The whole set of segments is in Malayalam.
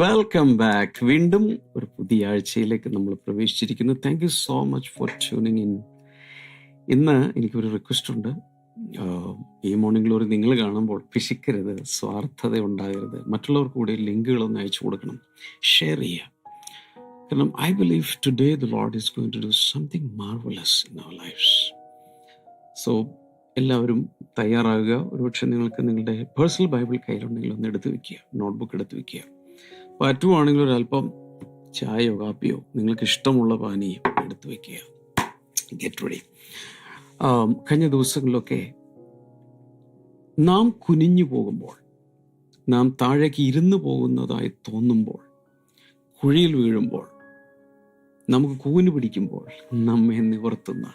വെൽക്കം ബാക്ക് വീണ്ടും ഒരു പുതിയ ആഴ്ചയിലേക്ക് നമ്മൾ പ്രവേശിച്ചിരിക്കുന്നു. Thank you so much for tuning in ഇന്ന് എനിക്കൊരു റിക്വസ്റ്റ് ഉണ്ട്. ഈ മോർണിംഗ് ഗ്ലോറി നിങ്ങൾ കാണുമ്പോൾ പിശിക്കരുത് സ്വാർത്ഥത ഉണ്ടാകരുത്. മറ്റുള്ളവർക്ക് കൂടി ലിങ്കുകളൊന്ന് അയച്ചു കൊടുക്കണം. ഷെയർ ചെയ്യുക കാരണം I believe today the lord is going to do something marvellous in our lives so എല്ലാവരും തയ്യാറാകുക ഒരുപക്ഷെ നിങ്ങൾക്ക് നിങ്ങളുടെ പേഴ്സണൽ ബൈബിൾ കയ്യിലുണ്ടെങ്കിൽ ഒന്ന് എടുത്ത് വെക്കുക. നോട്ട്ബുക്ക് എടുത്ത് വെക്കുക. പറ്റുവാണെങ്കിൽ ഒരല്പം ചായയോ കാപ്പിയോ നിങ്ങൾക്ക് ഇഷ്ടമുള്ള പാനീയം എടുത്തു വയ്ക്കുക. ഗെറ്റ് റെഡി കഴിഞ്ഞ ദിവസങ്ങളിലൊക്കെ നാം കുനിഞ്ഞു പോകുമ്പോൾ നാം താഴേക്ക് ഇരുന്ന് പോകുന്നതായി തോന്നുമ്പോൾ കുഴിയിൽ വീഴുമ്പോൾ നമുക്ക് കൂന് പിടിക്കുമ്പോൾ നമ്മെ നിവർത്തുന്ന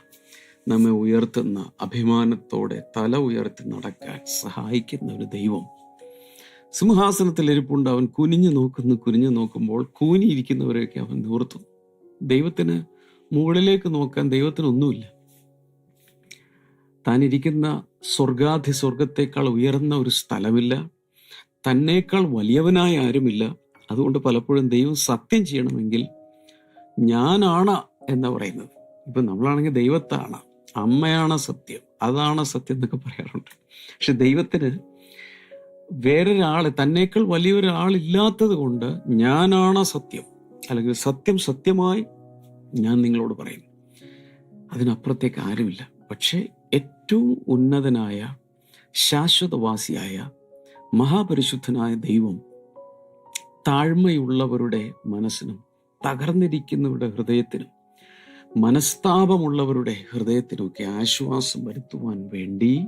നമ്മെ ഉയർത്തുന്ന അഭിമാനത്തോടെ തല ഉയർത്തി നടക്കാൻ സഹായിക്കുന്ന ഒരു ദൈവം സിംഹാസനത്തിൽ ഇരിപ്പുണ്ട് അവൻ. കുനിഞ്ഞു നോക്കുന്നു കുനിഞ്ഞു നോക്കുമ്പോൾ കൂനിയിരിക്കുന്നവരെയൊക്കെ അവൻ നിവർത്തുന്നു. ദൈവത്തിന് മുകളിലേക്ക് നോക്കാൻ ദൈവത്തിനൊന്നുമില്ല. താൻ ഇരിക്കുന്ന സ്വർഗാധി സ്വർഗത്തേക്കാൾ ഉയർന്ന ഒരു സ്ഥലമില്ല. തന്നേക്കാൾ വലിയവനായ ആരുമില്ല. അതുകൊണ്ട് പലപ്പോഴും ദൈവം സത്യം ചെയ്യണമെങ്കിൽ ഞാനാണ് എന്ന് പറയുന്നത്. ഇപ്പം നമ്മളാണെങ്കിൽ ദൈവത്താണ്. അമ്മയാണ് സത്യം. അതാണ് സത്യം എന്നൊക്കെ പറയാറുണ്ട്. പക്ഷെ ദൈവത്തിന് വേറൊരാൾ തന്നേക്കാൾ വലിയൊരാളില്ലാത്തത് കൊണ്ട് ഞാനാണ് സത്യം. അല്ലെങ്കിൽ സത്യം സത്യമായി ഞാൻ നിങ്ങളോട് പറയുന്നു അതിനപ്പുറത്തേക്ക് ആരുമില്ല. പക്ഷേ ഏറ്റവും ഉന്നതനായ ശാശ്വതവാസിയായ മഹാപരിശുദ്ധനായ ദൈവം താഴ്മയുള്ളവരുടെ മനസ്സിനും തകർന്നിരിക്കുന്നവരുടെ ഹൃദയത്തിനും മനസ്താപമുള്ളവരുടെ ഹൃദയത്തിനുമൊക്കെ ആശ്വാസം വരുത്തുവാൻ വേണ്ടി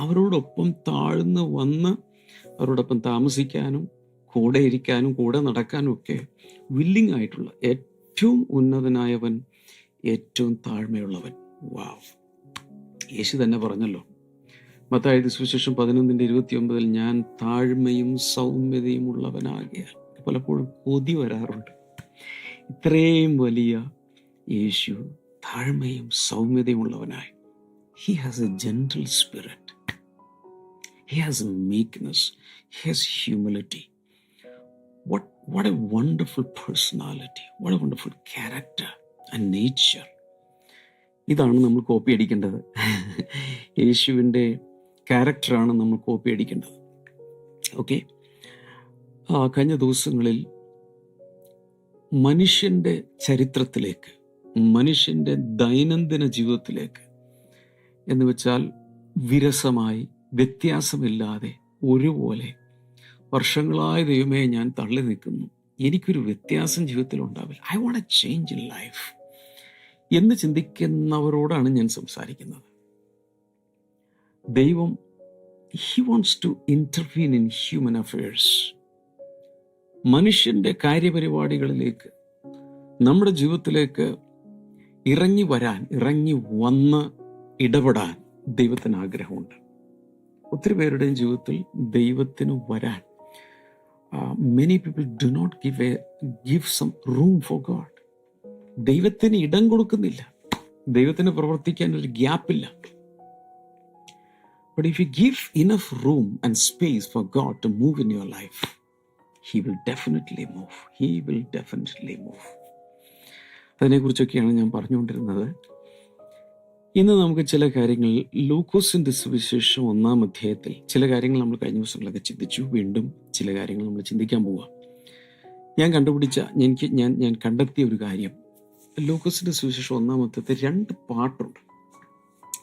അവരോടൊപ്പം താഴ്ന്നു വന്ന് അവരോടൊപ്പം താമസിക്കാനും കൂടെ ഇരിക്കാനും കൂടെ നടക്കാനും ഒക്കെ വില്ലിംഗ് ആയിട്ടുള്ള ഏറ്റവും ഉന്നതനായവൻ ഏറ്റവും താഴ്മയുള്ളവൻ. വാവ് യേശു തന്നെ പറഞ്ഞല്ലോ. മത്തായത് സുവിശേഷം പതിനൊന്നിന്റെ ഇരുപത്തി ഒമ്പതിൽ ഞാൻ താഴ്മയും സൗമ്യതയും ഉള്ളവനാകിയാൽ പലപ്പോഴും കൊതി വരാറുണ്ട്. ഇത്രയും വലിയ യേശു താഴ്മയും സൗമ്യതയും ഉള്ളവനായി. He has a gentle spirit he has a meekness he humility. what what a wonderful personality. What a wonderful character and nature. ഇതാണ് നമ്മൾ കോപ്പി അടിക്കേണ്ടത്. യേശുവിന്റെ ക്യാരക്ടറാണ് നമ്മൾ കോപ്പി അടിക്കേണ്ടത്. ഓക്കെ കഴിഞ്ഞ ദിവസങ്ങളിൽ മനുഷ്യന്റെ ചരിത്രത്തിലേക്ക് മനുഷ്യന്റെ ദൈനംദിന ജീവിതത്തിലേക്ക് എന്ന് വെച്ചാൽ വിരസമായി വ്യത്യാസമില്ലാതെ ഒരുപോലെ വർഷങ്ങളായ ദൈവമേ ഞാൻ തള്ളി നിൽക്കുന്നു. എനിക്കൊരു വ്യത്യാസം ജീവിതത്തിൽ ഉണ്ടാവില്ല I want a change in life എന്ന് ചിന്തിക്കുന്നവരോടാണ് ഞാൻ സംസാരിക്കുന്നത്. ദൈവം he wants to intervene in human affairs മനുഷ്യന്റെ കാര്യപരിപാടികളിലേക്ക് നമ്മുടെ ജീവിതത്തിലേക്ക് ഇറങ്ങി വരാൻ ഇറങ്ങി വന്ന് ഇടപെടാൻ ദൈവത്തിന് ആഗ്രഹമുണ്ട്. ഒത്തിരി പേരുടെയും ജീവിതത്തിൽ ദൈവത്തിന് വരാൻ many people do not give a give some room for God ദൈവത്തിന് ഇടം കൊടുക്കുന്നില്ല. ദൈവത്തിന് പ്രവർത്തിക്കാൻ ഒരു ഗ്യാപ്പില്ല but if you give enough room and space for God to move in your life he will definitely move he will definitely move അതിനെക്കുറിച്ചൊക്കെയാണ് ഞാൻ പറഞ്ഞുകൊണ്ടിരുന്നത്. ഇന്ന് നമുക്ക് ചില കാര്യങ്ങൾ ലൂക്കോസിന്റെ സുവിശേഷം ഒന്നാം അധ്യായത്തിൽ ചില കാര്യങ്ങൾ നമ്മൾ കഴിഞ്ഞ ദിവസങ്ങളൊക്കെ ചിന്തിച്ചു. വീണ്ടും ചില കാര്യങ്ങൾ നമ്മൾ ചിന്തിക്കാൻ പോവുക ഞാൻ കണ്ടുപിടിച്ച എനിക്ക് ഞാൻ ഞാൻ കണ്ടെത്തിയ ഒരു കാര്യം. ലൂക്കോസിന്റെ സുവിശേഷം ഒന്നാം അധ്യായത്തിൽ രണ്ട് പാട്ടുണ്ട്.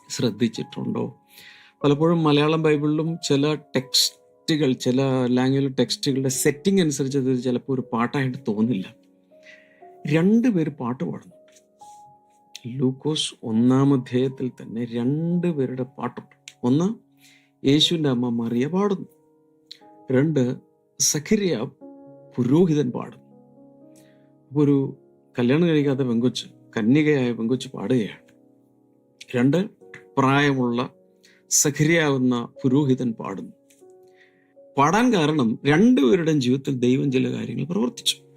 ശ്രദ്ധിച്ചിട്ടുണ്ടോ? പലപ്പോഴും മലയാളം ബൈബിളിലും ചില ടെക്സ്റ്റുകൾ ചില ലാംഗ്വേജ് ടെക്സ്റ്റുകളുടെ സെറ്റിംഗ് അനുസരിച്ച് അത് ചിലപ്പോൾ ഒരു പാട്ടായിട്ട് തോന്നില്ല. രണ്ടുപേര് പാട്ട് പാടുന്നു. ലൂക്കോസ് ഒന്നാം അധ്യായത്തിൽ തന്നെ രണ്ട് പേരുടെ പാട്ടുണ്ട്. ഒന്ന് യേശുവിന്റെ അമ്മ മറിയ പാടുന്നു. രണ്ട് സഖരിയ പുരോഹിതൻ പാടുന്നു. അപ്പോൾ ഒരു കല്യാണം കഴിക്കാത്ത പെങ്കൊച്ച് കന്യകയായ പെങ്കൊച്ച് പാടുകയാണ്. രണ്ട് പ്രായമുള്ള സഖരിയാവുന്ന പുരോഹിതൻ പാടുന്നു. പാടാൻ കാരണം രണ്ടുപേരുടെയും ജീവിതത്തിൽ ദൈവം ചില കാര്യങ്ങൾ പ്രവർത്തിച്ചു.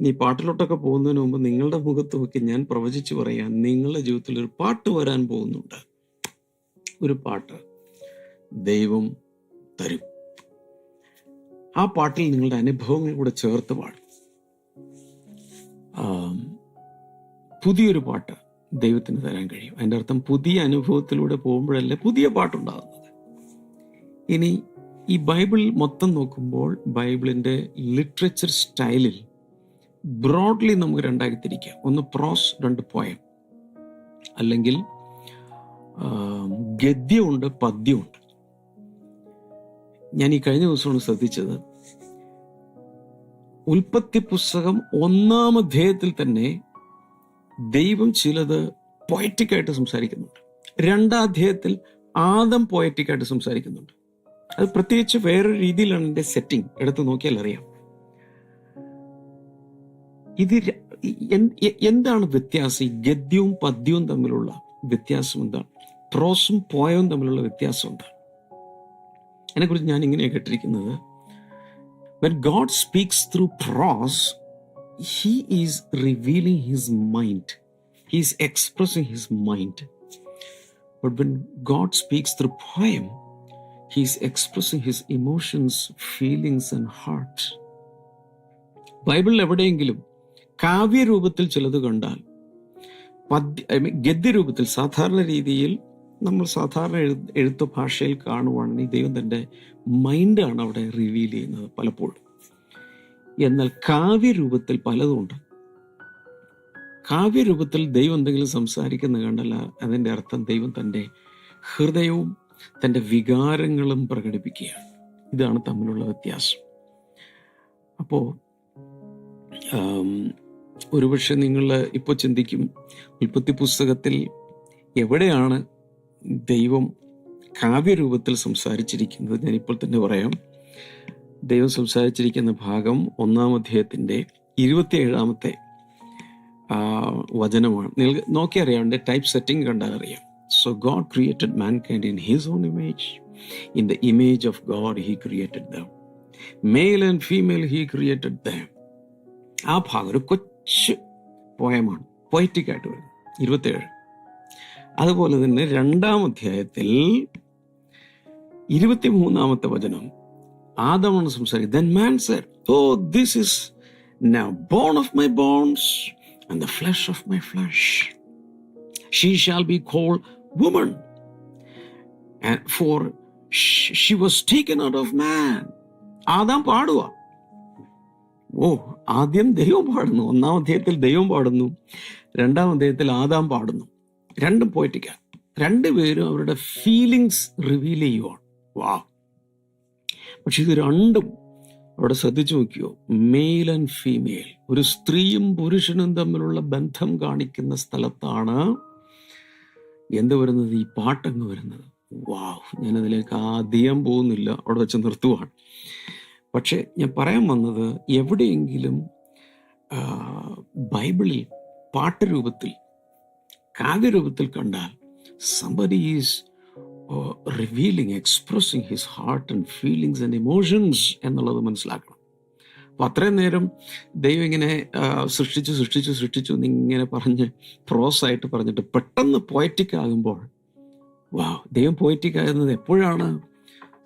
ഇനി പാട്ടിലോട്ടൊക്കെ പോകുന്നതിന് മുമ്പ് നിങ്ങളുടെ മുഖത്ത് നോക്കി ഞാൻ പ്രവചിച്ചു പറയാം. നിങ്ങളുടെ ജീവിതത്തിൽ ഒരു പാട്ട് വരാൻ പോകുന്നുണ്ട്. ഒരു പാട്ട് ദൈവം തരും. ആ പാട്ടിൽ നിങ്ങളുടെ അനുഭവങ്ങൾ കൂടെ ചേർത്ത് പാടും. പുതിയൊരു പാട്ട് ദൈവത്തിന് തരാൻ കഴിയും. അതിന്റെ അർത്ഥം പുതിയ അനുഭവത്തിലൂടെ പോകുമ്പോഴല്ലേ പുതിയ പാട്ടുണ്ടാകുന്നത്. ഇനി ഈ ബൈബിൾ മൊത്തം നോക്കുമ്പോൾ ബൈബിളിന്റെ ലിറ്ററേച്ചർ സ്റ്റൈലിൽ ബ്രോഡ്ലി നമുക്ക് രണ്ടായി തിരിക്കാം. ഒന്ന് പ്രോസ് രണ്ട് പോയം അല്ലെങ്കിൽ ഗദ്യമുണ്ട് പദ്യമുണ്ട്. ഞാൻ ഈ കഴിഞ്ഞ ദിവസമാണ് ശ്രദ്ധിച്ചത്. ഉൽപ്പത്തി പുസ്തകം ഒന്നാം അധ്യായത്തിൽ തന്നെ ദൈവം ചിലത് പോയറ്റിക്കായിട്ട് സംസാരിക്കുന്നുണ്ട്. രണ്ടാം അധ്യായത്തിൽ ആദം പോയറ്റിക്കായിട്ട് സംസാരിക്കുന്നുണ്ട്. അത് പ്രത്യേകിച്ച് വേറൊരു രീതിയിലാണ് എന്റെ സെറ്റിംഗ് എടുത്ത് നോക്കിയാൽ അറിയാം. ഇത് എന്താണ് വ്യത്യാസം ഈ ഗദ്യവും പദ്യവും തമ്മിലുള്ള വ്യത്യാസം എന്താണ് പ്രോസും പോയവും തമ്മിലുള്ള വ്യത്യാസം എന്താണ് അതിനെക്കുറിച്ച് ഞാൻ ഇങ്ങനെ കേട്ടിരിക്കുന്നത് when God speaks through prose, He is revealing His mind. He is expressing His mind. But when God speaks through poem, He is expressing His emotions, feelings, and heart. ബൈബിളിൽ എവിടെയെങ്കിലും കാവ്യരൂപത്തിൽ ചിലത് കണ്ടാൽ പദ്യ ഐ മീൻ ഗദ്യരൂപത്തിൽ സാധാരണ രീതിയിൽ നമ്മൾ സാധാരണ എഴു എഴുത്ത് ഭാഷയിൽ കാണുവാണെങ്കിൽ ദൈവം തന്റെ മൈൻഡാണ് അവിടെ റിവീൽ ചെയ്യുന്നത് പലപ്പോഴും. എന്നാൽ കാവ്യരൂപത്തിൽ പലതുമുണ്ട് കാവ്യരൂപത്തിൽ ദൈവം എന്തെങ്കിലും സംസാരിക്കുന്ന കണ്ടല്ല അതിന്റെ അർത്ഥം ദൈവം തന്റെ ഹൃദയവും തന്റെ വികാരങ്ങളും പ്രകടിപ്പിക്കുകയാണ്. ഇതാണ് തമ്മിലുള്ള വ്യത്യാസം. അപ്പോൾ ഒരുപക്ഷെ നിങ്ങൾ ഇപ്പോൾ ചിന്തിക്കും ഉൽപ്പത്തി പുസ്തകത്തിൽ എവിടെയാണ് ദൈവം കാവ്യരൂപത്തിൽ സംസാരിച്ചിരിക്കുന്നത്? ഞാനിപ്പോൾ തന്നെ പറയാം. ദൈവം സംസാരിച്ചിരിക്കുന്ന ഭാഗം ഒന്നാം അധ്യായത്തിന്റെ ഇരുപത്തിയേഴാമത്തെ വചനമാണ്. നിങ്ങൾ നോക്കി എന്റെ ടൈപ്പ് സെറ്റിംഗ് കണ്ടാൽ അറിയാം. So God created mankind in his own image in the image of God he created them male and female he created them ആ ഭാഗം ഒരു കൊച്ചു പോയമാണ് poetic ആയിട്ട് വരുന്നത് ഇരുപത്തിയേഴ് അതുപോലെ തന്നെ രണ്ടാം അധ്യായത്തിൽ ഇരുപത്തിമൂന്നാമത്തെ വചനം ആദമാണ് സംസാരിക്കുന്നത് then man said oh this is now bone of my bones and the flesh of my flesh she shall be called woman and for sh- she was taken out of man Adam പാടുക ഓ ആദ്യം ദൈവം പാടുന്നു. ഒന്നാം അധ്യായത്തിൽ ദൈവം പാടുന്നു. രണ്ടാം അധ്യായത്തിൽ ആദാം പാടുന്നു. രണ്ടും പോയിട്ടിക്കാം രണ്ടുപേരും അവരുടെ ഫീലിങ്സ് റിവീൽ ചെയ്യുവാണ്. വാ പക്ഷെ ഇത് രണ്ടും അവിടെ ശ്രദ്ധിച്ചു നോക്കിയോ? മെയിൽ ആൻഡ് ഫീമെയിൽ ഒരു സ്ത്രീയും പുരുഷനും തമ്മിലുള്ള ബന്ധം കാണിക്കുന്ന സ്ഥലത്താണ് എന്ത് വരുന്നത്? ഈ പാട്ടങ്ങ് വരുന്നത്. വാവ് ഞാനതിലേക്ക് ആദ്യം പോകുന്നില്ല. അവിടെ വെച്ച് നിർത്തുവാണ്. പക്ഷെ ഞാൻ പറയാൻ വന്നത് എവിടെയെങ്കിലും ബൈബിളിൽ പാട്ട് രൂപത്തിൽ കാവ്യരൂപത്തിൽ കണ്ടാൽ somebody is revealing expressing his heart and feelings and emotions എന്നുള്ളത് മനസ്സിലാക്കണം. അപ്പം അത്രയും നേരം ദൈവം ഇങ്ങനെ സൃഷ്ടിച്ചു സൃഷ്ടിച്ചു സൃഷ്ടിച്ചു എന്നിങ്ങനെ പറഞ്ഞ് പ്രോസ് ആയിട്ട് പറഞ്ഞിട്ട് പെട്ടെന്ന് പോയറ്റിക് ആകുമ്പോൾ വാ ദൈവം പോയറ്റിക് ആകുന്നത് എപ്പോഴാണ്?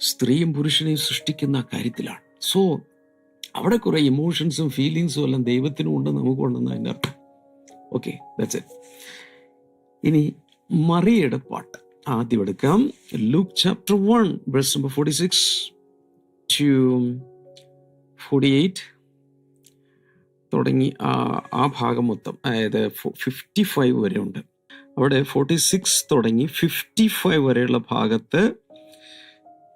സ്ത്രീയും പുരുഷനെയും സൃഷ്ടിക്കുന്ന കാര്യത്തിലാണ്. സോ അവിടെ കുറേ ഇമോഷൻസും ഫീലിങ്സും എല്ലാം ദൈവത്തിനും ഉണ്ട് നമുക്കും ഉണ്ടെന്ന് അതിന്റെ അർത്ഥം. ഓക്കെ ഇനി മറിയയുടെ പാട്ട് ആദ്യം എടുക്കാം. Luke chapter one verse number forty six to forty eight തുടങ്ങി ആ ആ ഭാഗം മൊത്തം അതായത് ഫിഫ്റ്റി ഫൈവ് വരെ ഉണ്ട്. അവിടെ ഫോർട്ടി സിക്സ് തുടങ്ങി ഫിഫ്റ്റി ഫൈവ് വരെയുള്ള ഭാഗത്ത്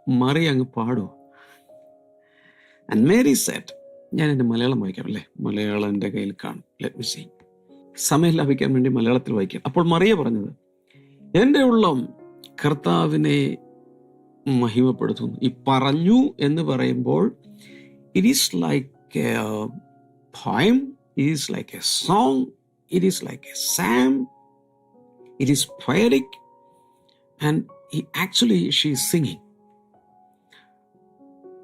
മറി അങ്ങ് പാടും ആൻഡ് മേരി സെറ്റ് ഞാൻ എന്റെ മലയാളം വായിക്കാം അല്ലേ? മലയാളം എന്റെ കയ്യിൽ കാണും. ലെറ്റ് മി സീ സമയം ലാഭിക്കാൻ വേണ്ടി മലയാളത്തിൽ വായിക്കാം. അപ്പോൾ മറിയ പറഞ്ഞത് എന്റെ ഉള്ളം കർത്താവിനെ മഹിമപ്പെടുത്തുന്നു. ഈ പറഞ്ഞു എന്ന് പറയുമ്പോൾ ഇറ്റ് ഈസ് ലൈക്ക് എ ഭയം it is like a song it is like a psalm it is ഫയറിക് and actually she is singing.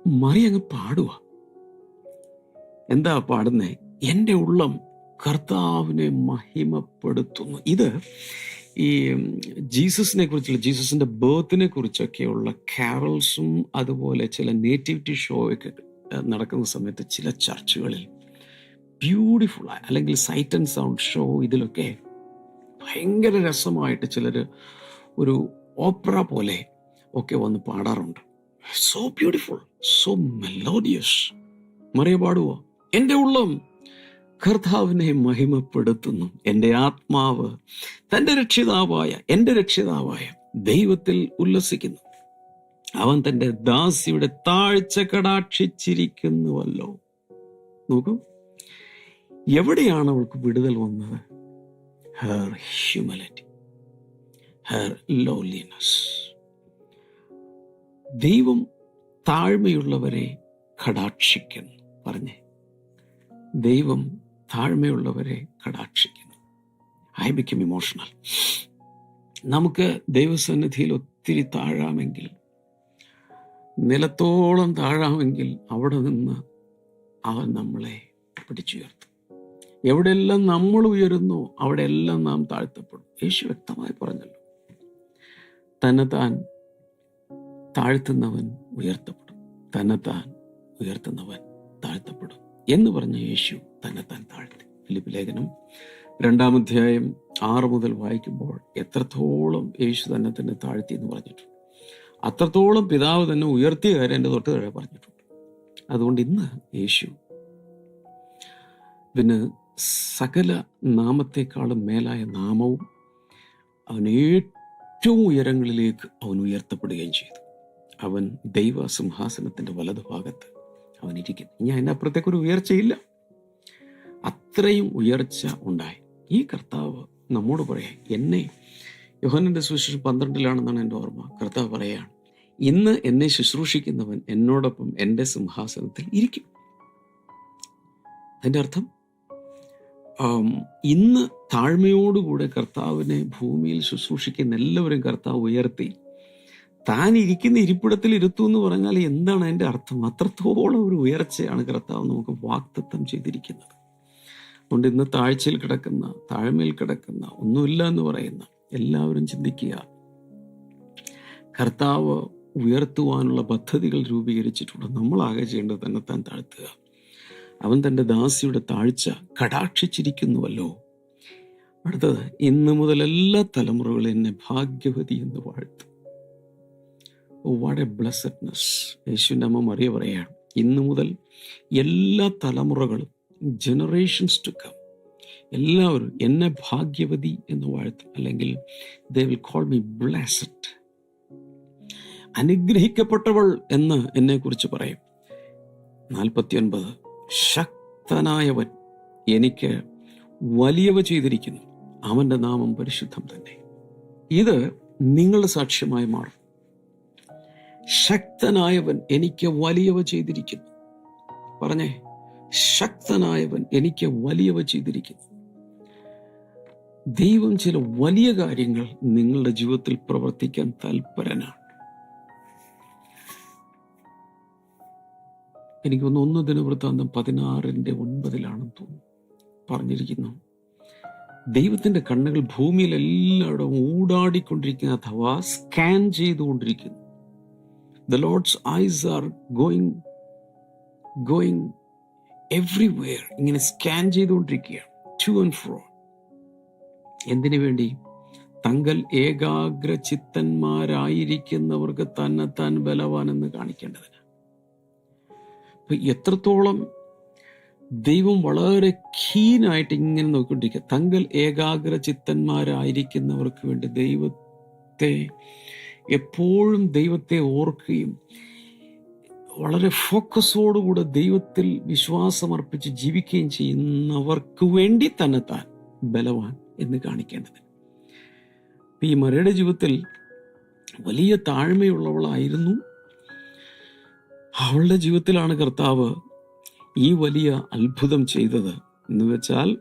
മറി അങ്ങ് പാടുക എന്താ പാടുന്നേ? എന്റെ ഉള്ളം കർത്താവിനെ മഹിമപ്പെടുത്തുന്നു. ഇത് ഈ ജീസസിനെ കുറിച്ചുള്ള ജീസസിന്റെ ബേർത്തിനെ കുറിച്ചൊക്കെയുള്ള കാരൽസും അതുപോലെ ചില നേറ്റിവിറ്റി ഷോയൊക്കെ നടക്കുന്ന സമയത്ത് ചില ചർച്ചുകളിൽ ബ്യൂട്ടിഫുൾ അല്ലെങ്കിൽ സൈറ്റ് ആൻഡ് സൗണ്ട് ഷോ ഇതിലൊക്കെ ഭയങ്കര രസമായിട്ട് ചിലർ ഒരു ഓപ്പറ പോലെ ഒക്കെ വന്ന് പാടാറുണ്ട്. So beautiful so melodious Mariya പാടുവോ? എന്റെ ഉള്ളം കർത്താവിനെ മഹിമപ്പെടുത്തുന്നു. എന്റെ ആത്മാവ് തന്റെ രക്ഷിതാവായ എന്റെ രക്ഷിതാവായ ദൈവത്തിൽ ഉല്ലസിക്കുന്നു. അവൻ തന്റെ ദാസിയുടെ താഴ്ച കടാക്ഷിച്ചിരിക്കുന്നുവല്ലോ നോക്കൂ. എവിടെയാണ് അവൾക്ക് വിടുതൽ വന്നത്? ഹെർ ഹ്യൂമലിറ്റി ഹെർ ലോലിനെസ് ദൈവം താഴ്മയുള്ളവരെ കടാക്ഷിക്കുന്നു. പറഞ്ഞേ. ദൈവം താഴ്മയുള്ളവരെ കടാക്ഷിക്കുന്നു. ഐ ബിക്കം ഇമോഷണൽ നമുക്ക് ദൈവസന്നിധിയിൽ ഒത്തിരി താഴാമെങ്കിൽ നിലത്തോളം താഴാമെങ്കിൽ അവിടെ നിന്ന് അവൻ നമ്മളെ പിടിച്ചുയർത്തും. എവിടെയെല്ലാം നമ്മൾ ഉയരുന്നു അവിടെയെല്ലാം നാം താഴ്ത്തപ്പെടും. യേശു വ്യക്തമായി പറഞ്ഞല്ലോ. തന്നെത്താൻ താഴ്ത്തുന്നവൻ ഉയർത്തപ്പെടും. തന്നെത്താൻ ഉയർത്തുന്നവൻ താഴ്ത്തപ്പെടും എന്ന് പറഞ്ഞ യേശു തന്നെത്താൻ താഴ്ത്തി. ഫിലിപ്പ് ലേഖനം രണ്ടാം അധ്യായം ആറ് മുതൽ വായിക്കുമ്പോൾ എത്രത്തോളം യേശു തന്നെ തന്നെ താഴ്ത്തി എന്ന് പറഞ്ഞിട്ടുണ്ട്. അത്രത്തോളം പിതാവ് തന്നെ ഉയർത്തിയ കാര്യം എന്റെ തൊട്ട് താഴെ പറഞ്ഞിട്ടുണ്ട്. അതുകൊണ്ട് ഇന്ന് യേശു പിന്നെ സകല നാമത്തെക്കാളും മേലായ നാമവും അവൻ ഏറ്റവും ഉയരങ്ങളിലേക്ക് അവൻ ഉയർത്തപ്പെടുകയും ചെയ്തു. അവൻ ദൈവ സിംഹാസനത്തിന്റെ വലതുഭാഗത്ത് അവൻ ഇരിക്കുന്നു ഇനി അതിനപ്പുറത്തേക്ക് ഒരു ഉയർച്ചയില്ല. അത്രയും ഉയർച്ച ഉണ്ടായി. ഈ കർത്താവ് നമ്മോട് പറയാം എന്നെ യോഹനന്റെ സുശേഷം പന്ത്രണ്ടിലാണെന്നാണ് എന്റെ ഓർമ്മ. കർത്താവ് പറയുകയാണ് ഇന്ന് എന്നെ ശുശ്രൂഷിക്കുന്നവൻ എന്നോടൊപ്പം എന്റെ സിംഹാസനത്തിൽ ഇരിക്കും. അതിന്റെ അർത്ഥം ഇന്ന് താഴ്മയോടുകൂടെ കർത്താവിനെ ഭൂമിയിൽ ശുശ്രൂഷിക്കുന്ന എല്ലാവരും കർത്താവ് ഉയർത്തി. താൻ ഇരിക്കുന്ന ഇരിപ്പിടത്തിൽ ഇരുത്തു എന്ന് പറഞ്ഞാൽ എന്താണ് അതിന്റെ അർത്ഥം? അത്രത്തോളം ഒരു ഉയർച്ചയാണ് കർത്താവ് നമുക്ക് വാക്തത്വം ചെയ്തിരിക്കുന്നത്. അതുകൊണ്ട് ഇന്ന് താഴ്ചയിൽ കിടക്കുന്ന താഴ്മയിൽ കിടക്കുന്ന ഒന്നുമില്ല എന്ന് പറയുന്ന എല്ലാവരും ചിന്തിക്കുക കർത്താവ് ഉയർത്തുവാനുള്ള പദ്ധതികൾ രൂപീകരിച്ചിട്ടുണ്ട്. നമ്മളാകെ ചെയ്യേണ്ടത് തന്നെ താൻ താഴ്ത്തുക. അവൻ തന്റെ ദാസിയുടെ താഴ്ച കടാക്ഷിച്ചിരിക്കുന്നുവല്ലോ. അടുത്തത് ഇന്ന് മുതൽ എല്ലാ തലമുറകളും എന്നെ ഭാഗ്യവതി എന്ന് വാഴ്ത്തും. വാട്ട് എ ബ്ലസ്സഡ്നെസ് യേശുവിന്റെ അമ്മ മറിയ പറയുകയാണ് ഇന്ന് മുതൽ എല്ലാ തലമുറകളും ജനറേഷൻസ് ടു കം എല്ലാവരും എന്നെ ഭാഗ്യവതി എന്ന് വാഴ്ത്തും അല്ലെങ്കിൽ they will call me blessed അനുഗ്രഹിക്കപ്പെട്ടവൾ എന്ന് എന്നെ കുറിച്ച് പറയും. നാൽപ്പത്തിയൊൻപത് ശക്തനായവൻ എനിക്ക് വലിയവ ചെയ്തിരിക്കുന്നു. അവന്റെ നാമം പരിശുദ്ധം തന്നെ. ഇത് നിങ്ങളുടെ സാക്ഷ്യമായി മാറും. ശക്തനായവൻ എനിക്ക് വലിയവ ചെയ്തിരിക്കുന്നു. പറഞ്ഞേ ശക്തനായവൻ എനിക്ക് വലിയവ ചെയ്തിരിക്കുന്നു. ദൈവം ചില വലിയ കാര്യങ്ങൾ നിങ്ങളുടെ ജീവിതത്തിൽ പ്രവർത്തിക്കാൻ തൽപരനാണ്. എനിക്ക് ഒന്ന് ഒന്ന് ദിനവൃത്താന്തം പതിനാറിന്റെ ഒൻപതിലാണെന്ന് തോന്നുന്നു. പറഞ്ഞിരിക്കുന്നു ദൈവത്തിന്റെ കണ്ണുകൾ ഭൂമിയിൽ എല്ലായിടവും ഊടാടിക്കൊണ്ടിരിക്കുന്ന അഥവാ സ്കാൻ ചെയ്തുകൊണ്ടിരിക്കുന്നു. The lord's eyes are going going everywhere ഇങ്ങനെ സ്കാൻ ചെയ്തുകൊണ്ടിരിക്കുകയാണ് ടു ആൻഡ് ഫ്രോ എന്തിനു വേണ്ടി? തങ്കൽ ഏകാഗ്ര ചിത്തന്മാരായിരിക്കുന്നവർക്ക് തന്നെ തന്നെത്താൻ ബലവാനെന്ന് കാണിക്കേണ്ടതിന്. എത്രത്തോളം ദൈവം വളരെ കീനായിട്ട് ഇങ്ങനെ നോക്കിക്കൊണ്ടിരിക്കുക. തങ്കൽ ഏകാഗ്ര ചിത്തന്മാരായിരിക്കുന്നവർക്ക് വേണ്ടി ദൈവത്തെ എപ്പോഴും ദൈവത്തെ ഓർക്കുകയും വളരെ ഫോക്കസോടുകൂടെ ദൈവത്തിൽ വിശ്വാസമർപ്പിച്ച് ജീവിക്കുകയും ചെയ്യുന്നവർക്ക് വേണ്ടി തന്നെ താൻ ബലവാൻ എന്ന് കാണിക്കേണ്ടത് ഈ മരയുടെ ജീവിതത്തിൽ വലിയ താഴ്മയുള്ളവളായിരുന്നു. അവളുടെ ജീവിതത്തിലാണ് കർത്താവ് ഈ വലിയ അത്ഭുതം ചെയ്തത് എന്ന് വെച്ചാൽ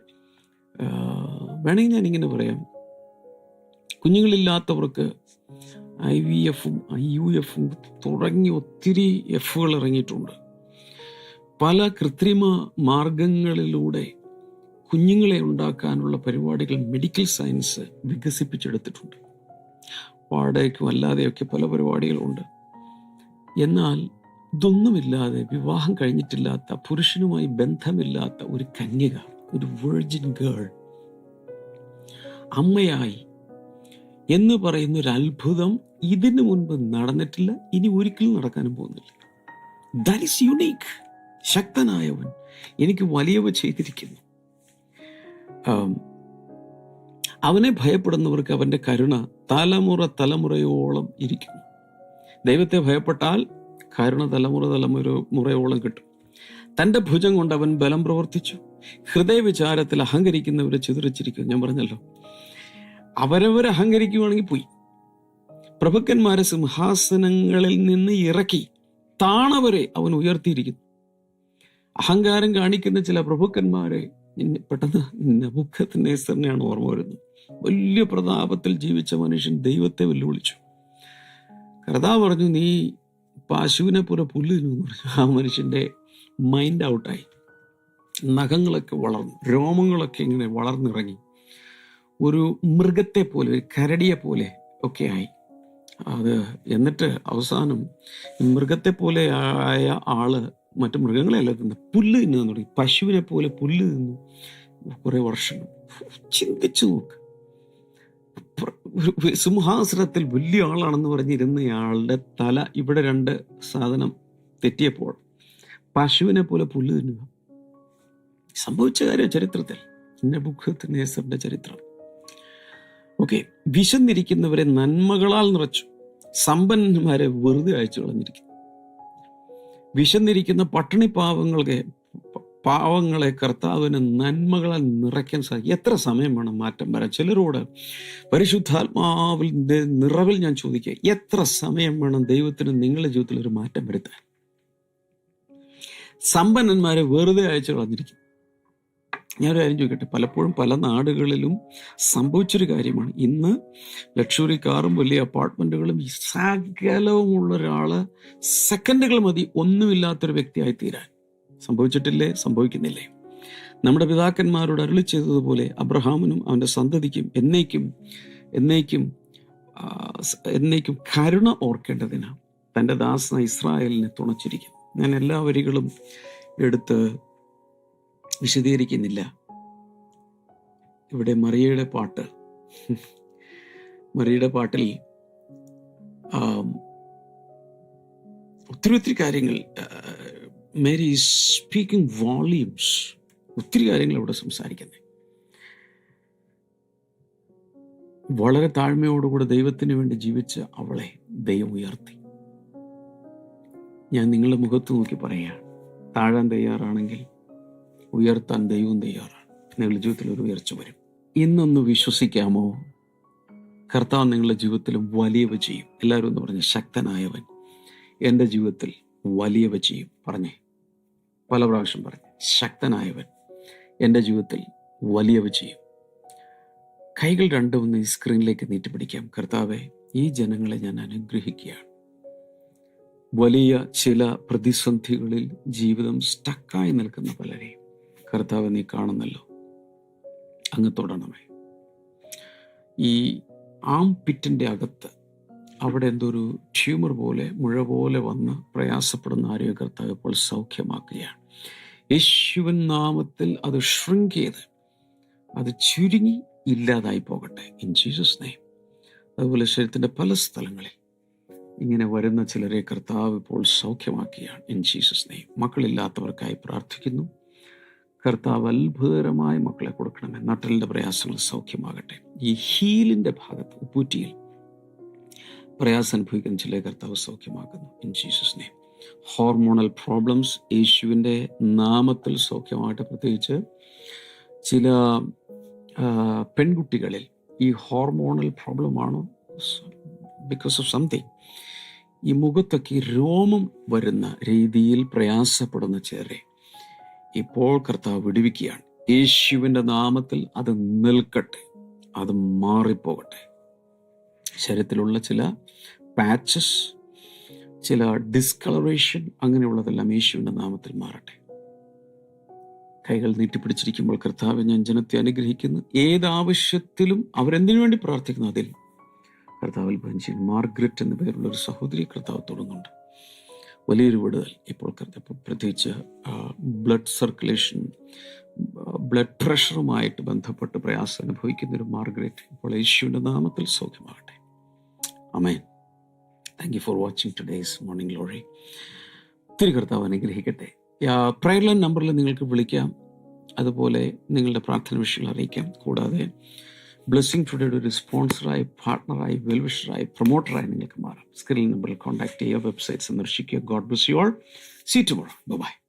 വേണമെങ്കിൽ ഞാൻ ഇങ്ങനെ പറയാം. കുഞ്ഞുങ്ങളില്ലാത്തവർക്ക് ഐ വി എഫും ഐ യു എഫും തുടങ്ങി ഒത്തിരി എഫുകൾ ഇറങ്ങിയിട്ടുണ്ട്. പല കൃത്രിമ മാർഗങ്ങളിലൂടെ കുഞ്ഞുങ്ങളെ ഉണ്ടാക്കാനുള്ള പരിപാടികൾ മെഡിക്കൽ സയൻസ് വികസിപ്പിച്ചെടുത്തിട്ടുണ്ട്. വാടകയ്ക്കും അല്ലാതെയൊക്കെ പല പരിപാടികളുണ്ട്. എന്നാൽ ഇതൊന്നുമില്ലാതെ വിവാഹം കഴിഞ്ഞിട്ടില്ലാത്ത പുരുഷനുമായി ബന്ധമില്ലാത്ത ഒരു കന്യക ഒരു വെർജിൻ ഗേൾ അമ്മയായി എന്ന് പറയുന്ന ഒരു അത്ഭുതം ഇതിനു മുൻപ് നടന്നിട്ടില്ല ഇനി ഒരിക്കലും നടക്കാനും പോകുന്നില്ല. ദാറ്റ് ഈസ് യുണീക്ക് ശക്തനായവൻ എനിക്ക് വലിയവ ചെയ്തിരിക്കുന്നു. അവനെ ഭയപ്പെടുന്നവർക്ക് അവന്റെ കരുണ തലമുറ തലമുറയോളം ഇരിക്കുന്നു. ദൈവത്തെ ഭയപ്പെട്ടാൽ കരുണ തലമുറ തലമുറ മുറയോളം കിട്ടും. തന്റെ ഭുജം കൊണ്ട് അവൻ ബലം പ്രവർത്തിച്ചു. ഹൃദയവിചാരത്തിൽ അഹങ്കരിക്കുന്നവരെ ചിതറിച്ചിരിക്കുന്നു. ഞാൻ പറഞ്ഞല്ലോ അവരവർ അഹങ്കരിക്കുവാണെങ്കിൽ പോയി. പ്രഭുക്കന്മാരെ സിംഹാസനങ്ങളിൽ നിന്ന് ഇറക്കി താണവരെ അവൻ ഉയർത്തിയിരിക്കുന്നു. അഹങ്കാരം കാണിക്കുന്ന ചില പ്രഭുക്കന്മാരെ പെട്ടെന്ന് നബുക്കത്തിനേസറിനെയാണ് ഓർമ്മ വരുന്നത്. വലിയ പ്രതാപത്തിൽ ജീവിച്ച മനുഷ്യൻ ദൈവത്തെ വെല്ലുവിളിച്ചു. കർത്താവ് പറഞ്ഞു നീ പശുവിനെ പോലെ പുല്ലിനു പറഞ്ഞു. ആ മനുഷ്യന്റെ മൈൻഡ് ഔട്ടായി നഖങ്ങളൊക്കെ വളർന്നു. രോമങ്ങളൊക്കെ ഇങ്ങനെ വളർന്നിറങ്ങി. ഒരു മൃഗത്തെ പോലെ ഒരു കരടിയെ പോലെ ഒക്കെ ആയി. അത് എന്നിട്ട് അവസാനം മൃഗത്തെ പോലെ ആയ ആൾ മറ്റു മൃഗങ്ങളെയല്ല തിന്ന് പുല്ല് തിന്നു തുടങ്ങി. പശുവിനെ പോലെ പുല്ല് തിന്നു. കുറെ വർഷം. ചിന്തിച്ചു നോക്ക്. സിംഹാസനത്തിൽ വലിയ ആളാണെന്ന് പറഞ്ഞിരുന്നയാളുടെ തല ഇവിടെ രണ്ട് സാധനം തെറ്റിയപ്പോൾ പശുവിനെ പോലെ പുല്ല് തിന്നുക. സംഭവിച്ച കാര്യം ചരിത്രത്തിൽ. ചരിത്രം. ഓക്കെ. വിശന്നിരിക്കുന്നവരെ നന്മകളാൽ നിറച്ചു. സമ്പന്നന്മാരെ വെറുതെ അയച്ചു കളഞ്ഞിരിക്കുന്നു. വിശന്നിരിക്കുന്ന പട്ടിണി പാവങ്ങളെ പാവങ്ങളെ കർത്താവിന് നന്മകളാൽ നിറയ്ക്കാൻ സാധിക്കും എത്ര സമയം വേണം മാറ്റം വരാൻ? ചിലരോട് പരിശുദ്ധാത്മാവിൽ നിറവിൽ ഞാൻ ചോദിക്കുക എത്ര സമയം വേണം ദൈവത്തിന് നിങ്ങളുടെ ജീവിതത്തിൽ ഒരു മാറ്റം വരുത്താൻ? സമ്പന്നന്മാരെ വെറുതെ അയച്ചു കളഞ്ഞിരിക്കും ഞാനൊരു കാര്യം ചോദിക്കട്ടെ? പലപ്പോഴും പല നാടുകളിലും സംഭവിച്ചൊരു കാര്യമാണ്. ഇന്ന് ലക്ഷറി കാറും വലിയ അപ്പാർട്ട്മെന്റുകളും ഈ സകലവുമുള്ള ഒരാൾ സെക്കൻഡുകൾ മതി ഒന്നുമില്ലാത്തൊരു വ്യക്തിയായി തീരാൻ. സംഭവിച്ചിട്ടില്ലേ? സംഭവിക്കുന്നില്ലേ? നമ്മുടെ പിതാക്കന്മാരോട് അരുളി ചെയ്തതുപോലെ അബ്രഹാമിനും അവന്റെ സന്തതിക്കും എന്നേക്കും എന്നേക്കും എന്നേക്കും കരുണ ഓർക്കേണ്ടതിന് തന്റെ ദാസന ഇസ്രായേലിനെ തുണച്ചിരിക്കും ഞാൻ എല്ലാ വരികളും എടുത്ത് വിശദീകരിക്കുന്നില്ല. ഇവിടെ മറിയയുടെ പാട്ട്. മറിയയുടെ പാട്ടിൽ ഒത്തിരി ഒത്തിരി കാര്യങ്ങൾ മേരി സ്പീക്കിംഗ് വോളിയൂംസ്. ഒത്തിരി കാര്യങ്ങൾ ഇവിടെ സംസാരിക്കുന്നത് വളരെ താഴ്മയോടുകൂടെ ദൈവത്തിന് വേണ്ടി ജീവിച്ച അവളെ ദൈവം ഉയർത്തി. ഞാൻ നിങ്ങളുടെ മുഖത്ത് നോക്കി പറയുകയാണ്. താഴാൻ തയ്യാറാണെങ്കിൽ ഉയർത്താൻ ദൈവം തയ്യാറാണ്. നിങ്ങളുടെ ജീവിതത്തിൽ ഒരു ഉയർച്ച വരും. ഇന്നൊന്ന് വിശ്വസിക്കാമോ? കർത്താവ് നിങ്ങളുടെ ജീവിതത്തിൽ വലിയവ ചെയ്യും. എല്ലാവരും എന്ന് പറഞ്ഞ് ശക്തനായവൻ എന്റെ ജീവിതത്തിൽ വലിയവ ചെയ്യും. പറഞ്ഞേ. പല പ്രാവശ്യം പറഞ്ഞു ശക്തനായവൻ എന്റെ ജീവിതത്തിൽ വലിയവ ചെയ്യും. കൈകൾ രണ്ടും ഒന്ന് ഈ സ്ക്രീനിലേക്ക് നീട്ടിപ്പിടിക്കാം കർത്താവെ ഈ ജനങ്ങളെ ഞാൻ അനുഗ്രഹിക്കുകയാണ്. വലിയ ചില പ്രതിസന്ധികളിൽ ജീവിതം സ്റ്റക്കായി നിൽക്കുന്ന പലരെയും കർത്താവ് നീ കാണുന്നല്ലോ. അങ്ങ് തൊടണമേ. ഈ ആം പിറ്റിന്റെ അകത്ത് അവിടെ എന്തോ ഒരു ട്യൂമർ പോലെ മുഴ പോലെ വന്ന് പ്രയാസപ്പെടുന്ന ആരോഗ്യ കർത്താവ് ഇപ്പോൾ സൗഖ്യമാക്കുകയാണ്. യേശുവൻ നാമത്തിൽ അത് ഷ്രിങ്ക് അത് ചുരുങ്ങി ഇല്ലാതായി പോകട്ടെ. ഇൻ ജീസസ് നെയ്മ് അതുപോലെ ശരീരത്തിന്റെ പല സ്ഥലങ്ങളിൽ ഇങ്ങനെ വരുന്ന ചിലരെ കർത്താവ് ഇപ്പോൾ സൗഖ്യമാക്കുകയാണ്. ഇൻ ജീസസ് നെയ്മ് മക്കളില്ലാത്തവർക്കായി പ്രാർത്ഥിക്കുന്നു. കർത്താവ് അത്ഭുതകരമായ മക്കളെ കൊടുക്കണമേ നട്ടലിന്റെ പ്രയാസങ്ങൾ സൗഖ്യമാകട്ടെ. ഈ ഹീലിന്റെ ഭാഗത്ത് ഉപ്പൂറ്റിയിൽ പ്രയാസം അനുഭവിക്കുന്ന ചില കർത്താവ് സൗഖ്യമാക്കുന്നു. In Jesus name hormonal problems യേശുവിന്റെ നാമത്തിൽ സൗഖ്യമാകട്ടെ. പ്രത്യേകിച്ച് ചില പെൺകുട്ടികളിൽ ഈ ഹോർമോണൽ പ്രോബ്ലമാണോ ബിക്കോസ് ഓഫ് സംതിങ് ഈ മുഖത്തൊക്കെ രോമം വരുന്ന രീതിയിൽ പ്രയാസപ്പെടുന്ന ചേരെ ഇപ്പോൾ കർത്താവ് വിടുവിക്കുകയാണ്. യേശുവിന്റെ നാമത്തിൽ അത് നിൽക്കട്ടെ. അത് മാറിപ്പോകട്ടെ. ശരീരത്തിലുള്ള ചില പാച്ചസ് ചില ഡിസ്കളറേഷൻ അങ്ങനെയുള്ളതെല്ലാം യേശുവിന്റെ നാമത്തിൽ മാറട്ടെ. കൈകൾ നീട്ടിപ്പിടിച്ചിരിക്കുമ്പോൾ കർത്താവ് ഞാൻ ജനത്തെ അനുഗ്രഹിക്കുന്നു. ഏതാവശ്യത്തിലും അവരെന്തിനു വേണ്ടി പ്രാർത്ഥിക്കുന്നു? അതിൽ കർത്താവിൽ ബഞ്ചിൻ മാർഗ്രറ്റ് എന്ന പേരുള്ള ഒരു സഹോദരി കർത്താവ് തുടങ്ങുന്നുണ്ട് വലിയൊരു വിടുതൽ ഇപ്പോൾ പ്രത്യേകിച്ച് ബ്ലഡ് സർക്കുലേഷൻ ബ്ലഡ് പ്രഷറുമായിട്ട് ബന്ധപ്പെട്ട് പ്രയാസം അനുഭവിക്കുന്ന ഒരു മാർഗരറ്റ് ഇപ്പോൾ യേശുവിന്റെ നാമത്തിൽ സൗഖ്യമാകട്ടെ. Amen thank you for watching today's morning lorry ഒത്തിരി കർത്താവ് അനുഗ്രഹിക്കട്ടെ പ്രയർ ലൈൻ നമ്പറിൽ നിങ്ങൾക്ക് വിളിക്കാം. അതുപോലെ നിങ്ങളുടെ പ്രാർത്ഥന വിഷയങ്ങൾ അറിയിക്കാം. കൂടാതെ ബ്ലെസ്സിങ് ടുഡേയുടെ ഒരു സ്പോൺസറായി പാർട്ട്ണറായി വെൽവിഷറായി പ്രൊമോട്ടറായി നിങ്ങൾക്ക് മാറാം. സ്ക്രീൻ നമ്പറിൽ കോൺടാക്ട് ചെയ്യുക വെബ്സൈറ്റ് സന്ദർശിക്കുക. ഗോഡ് ബ്ലസ് യു ആൾ സീറ്റ് ബൈ